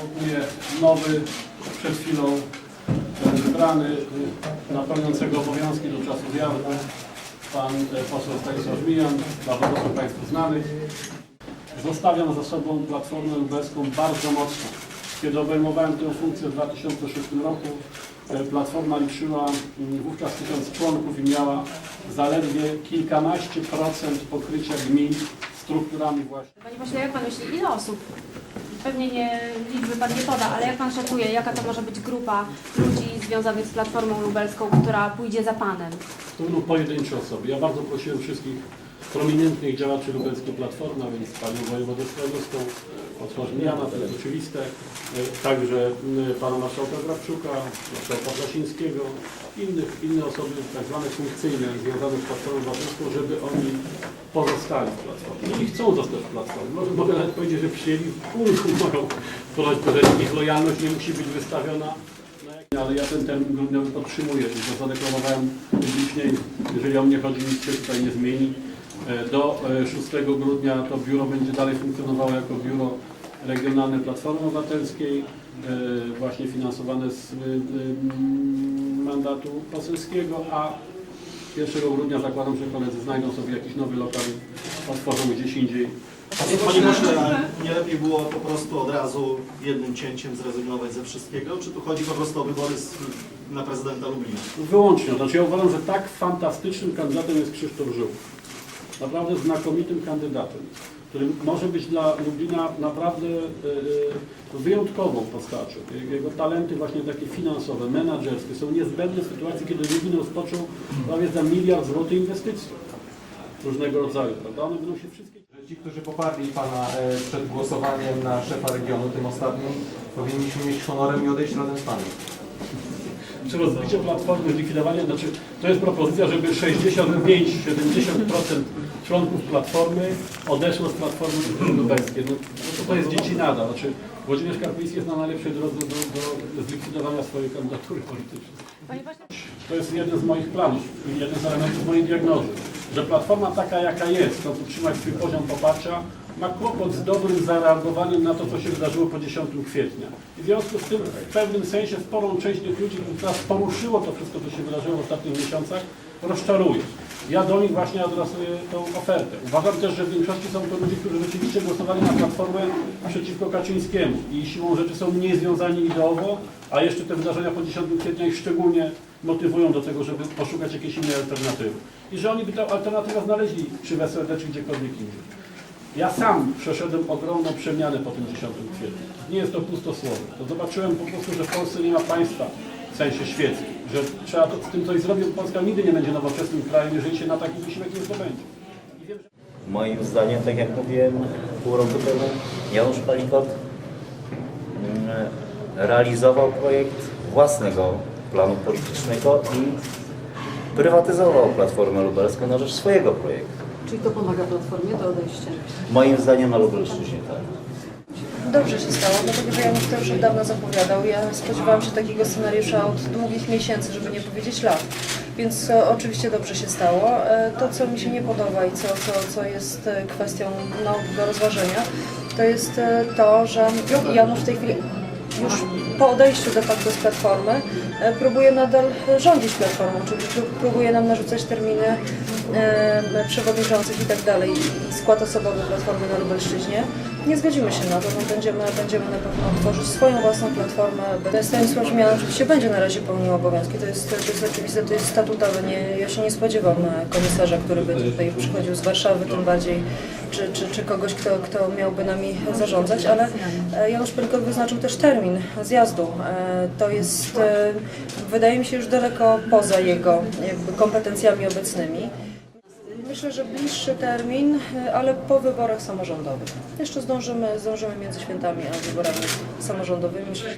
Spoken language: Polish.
Wokuje nowy, przed chwilą e, wybrany, e, na pełniącego obowiązki do czasu zjazdu, pan e, poseł Stanisław Mijan, bardzo proszę Państwu znanych. Zostawiam za sobą Platformę Lubelską bardzo mocno. Kiedy obejmowałem tę funkcję w 2006 roku, Platforma liczyła mm, wówczas tysiąc członków i miała zaledwie kilkanaście procent pokrycia gmin strukturami właśnie. Panie pośle, jak pan myśli, ile osób? Pewnie nie, pan nie poda, ale jak pan szacuje, jaka to może być grupa ludzi związanych z Platformą Lubelską, która pójdzie za panem? To będą pojedyncze osoby. Ja bardzo prosiłem wszystkich prominentnych działaczy lubelskiej Platformy, a więc panią wojewodę Strojewską, posła Żmijana, to jest oczywiste, e, także pana marszałka Krawczuka, marszałka Plasińskiego, innych, inne osoby tak zwane funkcyjne związane z Platformą Obywatelską, żeby oni pozostali w Platformie. I chcą zostać w Platformie. Może mogę nawet powiedzieć, że przyjęli moją prośbę, że ich lojalność nie musi być wystawiona ale ja ten termin grudniowy podtrzymuję, to zadeklarowałem publicznie, jeżeli o mnie chodzi, nic się tutaj nie zmieni. E, Do e, 6 grudnia to biuro będzie dalej funkcjonowało jako biuro regionalne Platformy Obywatelskiej, e, właśnie finansowane z e, e, mandatu poselskiego, a 1 grudnia zakładam, że koledzy znajdą sobie jakiś nowy lokal, otworzą gdzieś indziej. Panie pośle, nie lepiej było po prostu od razu jednym cięciem zrezygnować ze wszystkiego, czy tu chodzi po prostu o wybory z, na prezydenta Lublina? Wyłącznie. Znaczy ja uważam, że tak fantastycznym kandydatem jest Krzysztof Żyłów. Naprawdę znakomitym kandydatem, który może być dla Lublina naprawdę e, e, wyjątkową postacią. Jego talenty właśnie takie finansowe, menedżerskie są niezbędne w sytuacji, kiedy Lublin rozpoczął prawie za miliard złotych inwestycji różnego rodzaju. Prawda? One będą się wszystkie ci, którzy poparli Pana e, przed głosowaniem na szefa regionu, tym ostatnim, powinniśmy mieć honorem i odejść razem z Panem. czy rozbicie platformy, zlikwidowanie, znaczy to jest propozycja, żeby 65-70% członków platformy odeszło z platformy lubelskiej. No, no to, to jest dzieci nada. Znaczy Włodzimierz Karpiński jest na najlepszej drodze do, do zlikwidowania swojej kandydatury politycznej. To jest jeden z moich planów jeden z elementów mojej diagnozy, że platforma taka jaka jest, chcąc utrzymać swój poziom poparcia, ma kłopot z dobrym zareagowaniem na to, co się wydarzyło po 10 kwietnia. I w związku z tym w pewnym sensie sporą część tych ludzi, których teraz poruszyło to wszystko, co się wydarzyło w ostatnich miesiącach, rozczaruje. Ja do nich właśnie adresuję tą ofertę. Uważam też, że w większości są to ludzie, którzy rzeczywiście głosowali na Platformę przeciwko Kaczyńskiemu i siłą rzeczy są mniej związani ideowo, a jeszcze te wydarzenia po 10 kwietnia ich szczególnie motywują do tego, żeby poszukać jakiejś innej alternatywy. I że oni by tę alternatywę znaleźli czy w SLD, czy gdziekolwiek indziej. Ja sam przeszedłem ogromną przemianę po tym 10 kwietniu. Nie jest to pustosłowie. To zobaczyłem po prostu, że w Polsce nie ma państwa w sensie świeckim, że trzeba to, z tym coś zrobić, bo Polska nigdy nie będzie nowoczesnym krajem, jeżeli się na taki wysiłek nie zdobędzie. Wiem. Moim zdaniem, tak jak mówiłem pół roku temu, Janusz Palikot mm, realizował projekt własnego planu politycznego i prywatyzował Platformę Lubelską na rzecz swojego projektu. Czyli to pomaga Platformie, to odejście? Moim zdaniem na Lubelszczyźnie tak. Dobrze się stało, dlatego że Janusz to już od dawna zapowiadał. Ja spodziewałam się takiego scenariusza od długich miesięcy, żeby nie powiedzieć lat. Więc e, oczywiście dobrze się stało. E, to, co mi się nie podoba i co, co, co jest e, kwestią no, do rozważenia, to jest to, że Janusz w tej chwili już po odejściu de facto z Platformy e, próbuje nadal rządzić Platformą, czyli pró- próbuje nam narzucać terminy e, przewodniczących i tak dalej i skład osobowy Platformy na Lubelszczyźnie. Nie zgodzimy się na to, no będziemy, będziemy na pewno tworzyć swoją własną platformę. Stanisław Żmian oczywiście będzie na razie pełnił obowiązki, to jest, to jest oczywiste, to jest statutowe. Nie, ja się nie spodziewam komisarza, który by tutaj przychodził z Warszawy, tym bardziej, czy, czy, czy kogoś, kto, kto miałby nami zarządzać, ale e, Janusz Pelikot wyznaczył też termin zjazdu. E, To jest, e, wydaje mi się, już daleko poza jego kompetencjami obecnymi. Myślę, że bliższy termin, ale po wyborach samorządowych. Jeszcze zdążymy, zdążymy między świętami a wyborami samorządowymi. Myślę,